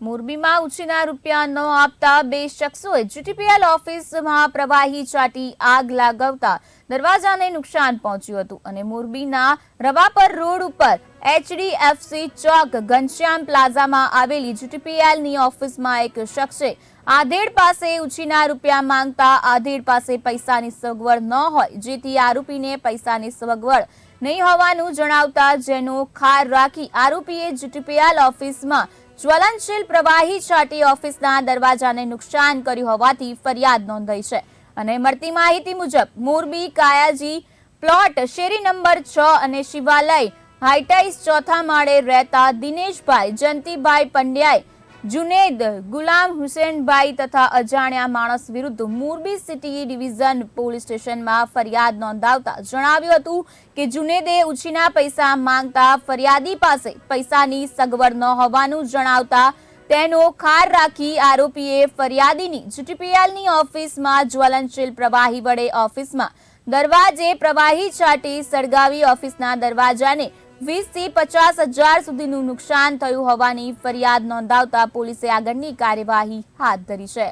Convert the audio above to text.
મોરબીમાં ઉછીના રૂપિયા ન આપતા બે શખ્સોએ જીટીપીએલ ઓફિસમાં પ્રવાહી ચાટી આગ લાગવતા દરવાજાને નુકસાન પહોંચ્યું હતું અને મોરબીના રવાપર રોડ ઉપર એચડીએફસી ચોક ઘનશ્યામ પ્લાઝામાં આવેલી જીટીપીએલની ઓફિસમાં એક શખ્સે આધેડ પાસે ઉછીના રૂપિયા માંગતા આધેડ પાસે પૈસાની સગવડ ન હોય, જેથી આરોપીને પૈસાની સગવડ નહીં હોવાનું જણાવતા જેનો ખાર રાખી આરોપીએ જીટીપીએલ ઓફિસમાં જ્વલનશીલ પ્રવાહી છાંટી ઓફિસના દરવાજાને નુકસાન કર્યું હોવાથી ફરિયાદ નોંધાઈ છે. અને મળતી માહિતી મુજબ, મોરબી, કાયાજી, પ્લોટ, શેરી નંબર છ અને શિવાલય, હાઈટાઈસ ચોથા માળે રહેતા દિનેશભાઈ, જયંતિભાઈ પંડ્યાએ જુનેદ, ગુલામ હુસેનભાઈ તથા અજાણ્યા માણસ વિરુદ્ધ મોરબી સિટી ડિવિઝન પોલીસ સ્ટેશનમાં ફરિયાદ નોંધાવતા જણાવ્યું હતું કે જુનેદે ઉછીના પૈસા માંગતા ફરિયાદી પાસે પૈસાની સગવડ ન હોવાનું જણાવતા તેનો ખાર રાખી આરોપીએ ફરિયાદીની જીટીપીએલની ઓફિસમાં જ્વલનશીલ પ્રવાહી વડે ઓફિસમાં દરવાજે પ્રવાહી છાંટી સળગાવી ઓફિસના દરવાજાને વીસથી પચાસ હજાર સુધીનું નુકસાન થયું હોવાની ફરિયાદ નોંધાવતા પોલીસે આગળની કાર્યવાહી હાથ ધરી છે.